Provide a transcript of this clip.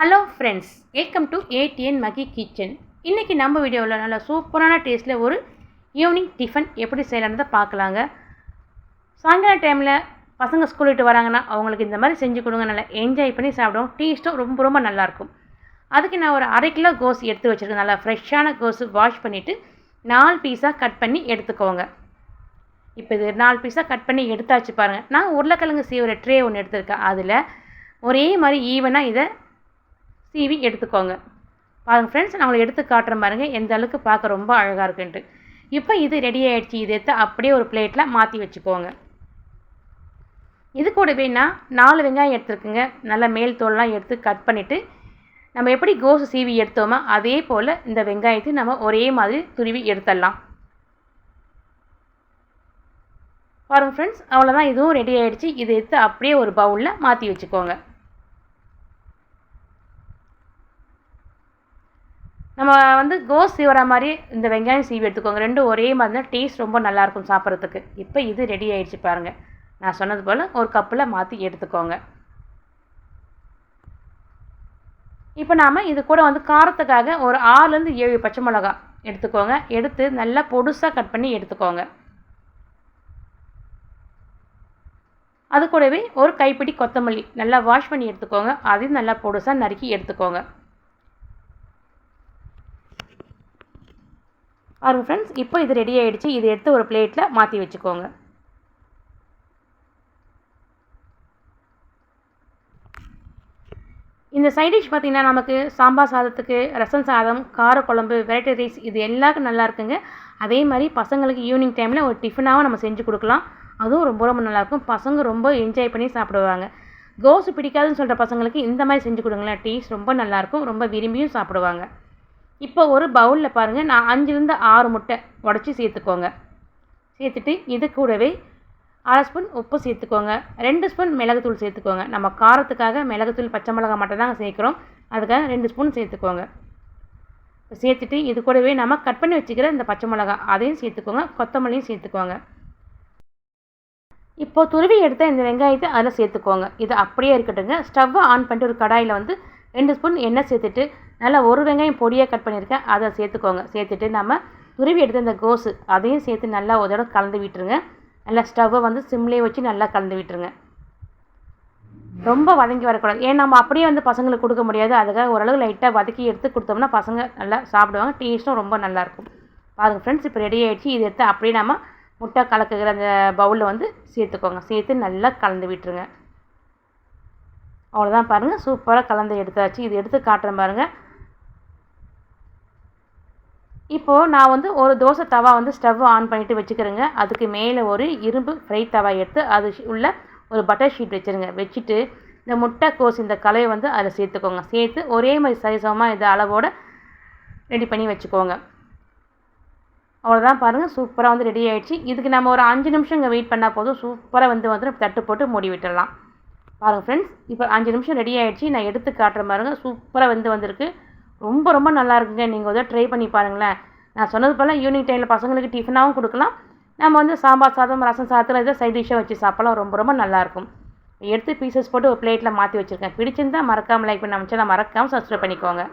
Hello friends welcome to ADN Magi kitchen இன்றைக்கி நம்ம வீடியோவில் நல்ல சூப்பரான டேஸ்ட்டில் ஒரு ஈவினிங் டிஃபன் எப்படி செய்யலான்றதை பார்க்கலாங்க. சாயங்கால டைமில் பசங்க ஸ்கூல் விட்டு வராங்கன்னா அவங்களுக்கு இந்த மாதிரி செஞ்சு கொடுங்க. நல்லா என்ஜாய் பண்ணி சாப்பிடுவோம். டேஸ்ட்டும் ரொம்ப ரொம்ப நல்லாயிருக்கும் அதுக்கு நான் ஒரு அரை கிலோ கோஸ் எடுத்து வச்சுருக்கேன். நல்லா ஃப்ரெஷ்ஷான கோஸு வாஷ் பண்ணிவிட்டு நாலு பீஸாக கட் பண்ணி எடுத்துக்கோங்க. இப்போ இது நாலு பீஸாக கட் பண்ணி எடுத்தாச்சு பாருங்கள் நான் உருளைக்கிழங்கு சீவுற ட்ரே ஒன்று எடுத்திருக்கேன். அதில் ஒரே மாதிரி ஈவனாக இதை சீவி எடுத்துக்கோங்க. பாருங்கள் ஃப்ரெண்ட்ஸ் நான் உங்களை எடுத்து காட்டுற பாருங்கள் எந்த அளவுக்கு பார்க்க ரொம்ப அழகாக இருக்குன்ட்டு. இப்போ இது ரெடி ஆகிடுச்சு இதை எடுத்து அப்படியே ஒரு பிளேட்டில் மாற்றி வச்சுக்கோங்க. இது கூடவே நான் நாலு வெங்காயம் எடுத்துருக்குங்க. நல்லா மேல் தோல்லாம் எடுத்து கட் பண்ணிவிட்டு நம்ம எப்படி கோசு சீவி எடுத்தோமோ அதே போல் இந்த வெங்காயத்தை நம்ம ஒரே மாதிரி துருவி எடுத்துடலாம். பாருங்கள் ஃப்ரெண்ட்ஸ் அவ்வளோதான் இதுவும் ரெடி ஆகிடுச்சு இதை எடுத்து அப்படியே ஒரு பவுலில் மாற்றி வச்சுக்கோங்க. நம்ம வந்து கோஸ் சீவர மாதிரி இந்த வெங்காயம் சீவி எடுத்துக்கோங்க. ரெண்டும் ஒரே மாதிரி தான் டேஸ்ட் ரொம்ப நல்லாயிருக்கும் சாப்பிட்றதுக்கு. இப்போ இது ரெடி ஆகிடுச்சு பாருங்கள் நான் சொன்னது போல் ஒரு கப்பில் மாற்றி எடுத்துக்கோங்க. இப்போ நாம் இது கூட வந்து காரத்துக்காக ஒரு ஆறுலேருந்து ஏழு பச்சை மிளகா எடுத்துக்கோங்க. எடுத்து நல்லா பொடுசாக கட் பண்ணி எடுத்துக்கோங்க. அது கூடவே ஒரு கைப்பிடி கொத்தமல்லி நல்லா வாஷ் பண்ணி எடுத்துக்கோங்க. அதையும் நல்லா பொடுசாக நறுக்கி எடுத்துக்கோங்க. பாருங்கள் ஃப்ரெண்ட்ஸ் இப்போ இது ரெடி ஆகிடுச்சு இது எடுத்து ஒரு பிளேட்டில் மாற்றி வச்சுக்கோங்க. இந்த சைட் டிஷ் பார்த்திங்கன்னா நமக்கு சாம்பார் சாதத்துக்கு ரசம் சாதம் கார குழம்பு வெரைட்டி ரைஸ் இது எல்லாருக்கும் நல்லா இருக்குங்க. அதே மாதிரி பசங்களுக்கு ஈவினிங் டைமில் ஒரு டிஃபனாகவும் நம்ம செஞ்சு கொடுக்கலாம். அதுவும் ரொம்ப ரொம்ப நல்லாயிருக்கும் பசங்க ரொம்ப என்ஜாய் பண்ணி சாப்பிடுவாங்க. கோஸ் பிடிக்காதுன்னு சொல்கிற பசங்களுக்கு இந்த மாதிரி செஞ்சு கொடுங்களேன். டேஸ்ட் ரொம்ப நல்லாயிருக்கும் ரொம்ப விரும்பியும் சாப்பிடுவாங்க. இப்போ ஒரு பவுலில் பாருங்கள் நான் அஞ்சுலேருந்து ஆறு முட்டை உடச்சி சேர்த்துக்கோங்க. சேர்த்துட்டு இது கூடவே அரை ஸ்பூன் உப்பு சேர்த்துக்கோங்க. ரெண்டு ஸ்பூன் மிளகுத்தூள் சேர்த்துக்கோங்க. நம்ம காரத்துக்காக மிளகுத்தூள் பச்சை மிளகா மட்டும் தான் சேர்க்குறோம். அதுக்காக ரெண்டு ஸ்பூன் சேர்த்துக்கோங்க. சேர்த்துட்டு இது கூடவே நம்ம கட் பண்ணி வச்சுக்கிற இந்த பச்சை மிளகா அதையும் சேர்த்துக்கோங்க. கொத்தமல்லியும் சேர்த்துக்கோங்க. இப்போ துருவி எடுத்த இந்த வெங்காயத்தை அதில் சேர்த்துக்கோங்க. இது அப்படியே இருக்கட்டுங்க ஸ்டவ்வை ஆன் பண்ணிட்டு ஒரு கடாயில் வந்து ரெண்டு ஸ்பூன் எண்ணெய் சேர்த்துட்டு நல்லா ஒரு வெங்காயம் பொடியாக கட் பண்ணியிருக்கேன். அதை சேர்த்துக்கோங்க. சேர்த்துட்டு நம்ம துருவி எடுத்த அந்த கோஸு அதையும் சேர்த்து நல்லா ஒரு தடவை கலந்து விட்டுருங்க. நல்லா ஸ்டவ்வை வந்து சிம்லேயே வச்சு நல்லா கலந்து விட்டுருங்க. ரொம்ப வதங்கி வரக்கூடாது. ஏன் நம்ம அப்படியே வந்து பசங்களுக்கு கொடுக்க முடியாது. அதுக்காக ஓரளவு லைட்டாக வதக்கி எடுத்து கொடுத்தோம்னா பசங்க நல்லா சாப்பிடுவாங்க. டேஸ்ட்டும் ரொம்ப நல்லாயிருக்கும் பாருங்கள் ஃப்ரெண்ட்ஸ் இப்போ ரெடி ஆகிடுச்சு இதை எடுத்து அப்படியே நம்ம முட்டை கலக்குகிற அந்த பவுலில் வந்து சேர்த்துக்கோங்க. சேர்த்து நல்லா கலந்து விட்டுருங்க. அவ்வளோதான் பாருங்கள் சூப்பராக கலந்து எடுத்தாச்சு. இது எடுத்து காட்டுறேன் பாருங்கள் இப்போது நான் வந்து ஒரு தோசை தவா வந்து ஸ்டவ் ஆன் பண்ணிவிட்டு வச்சுக்கிறேங்க. அதுக்கு மேலே ஒரு இரும்பு ஃப்ரை தவா எடுத்து அது உள்ள ஒரு பட்டர் ஷீட் வச்சுருங்க. வச்சுட்டு இந்த முட்டை கோஸ் இந்த கலையை வந்து அதில் சேர்த்துக்கோங்க. சேர்த்து ஒரே மாதிரி சரிசமமாக இந்த அளவோடு ரெடி பண்ணி வச்சுக்கோங்க. அவ்வளோதான் பாருங்கள் சூப்பராக வந்து ரெடி ஆகிடுச்சு இதுக்கு நம்ம ஒரு அஞ்சு நிமிஷம் இங்கே வெயிட் பண்ணால் போதும். சூப்பராக வந்து வந்து தட்டு போட்டு மூடி விட்டுடலாம். பாருங்கள் ஃப்ரெண்ட்ஸ் இப்போ அஞ்சு நிமிஷம் ரெடி ஆகிடுச்சு நான் எடுத்து காட்டுற பாருங்கள் சூப்பராக வந்து வந்திருக்கு. ரொம்ப ரொம்ப நல்லா இருக்குங்க நீங்கள் வந்து ட்ரை பண்ணி பாருங்களேன். நான் சொன்னது போல் ஈவினிங் டைமில் பசங்களுக்கு டிஃபனாகவும் கொடுக்கலாம். நம்ம வந்து சாம்பார் சாதம் ரசம் சாதத்தில் இதை சைட் டிஷ்ஷாக வச்சு சாப்பிடலாம். ரொம்ப ரொம்ப நல்லாயிருக்கும் எடுத்து பீசஸ் போட்டு ஒரு பிளேட்டில் மாற்றி வச்சுருக்கேன். பிடிச்சிருந்தால் மறக்காமல் லைக் பண்ணி அமைச்சா மறக்காமல் சப்ஸ்கிரைப் பண்ணிக்கோங்க.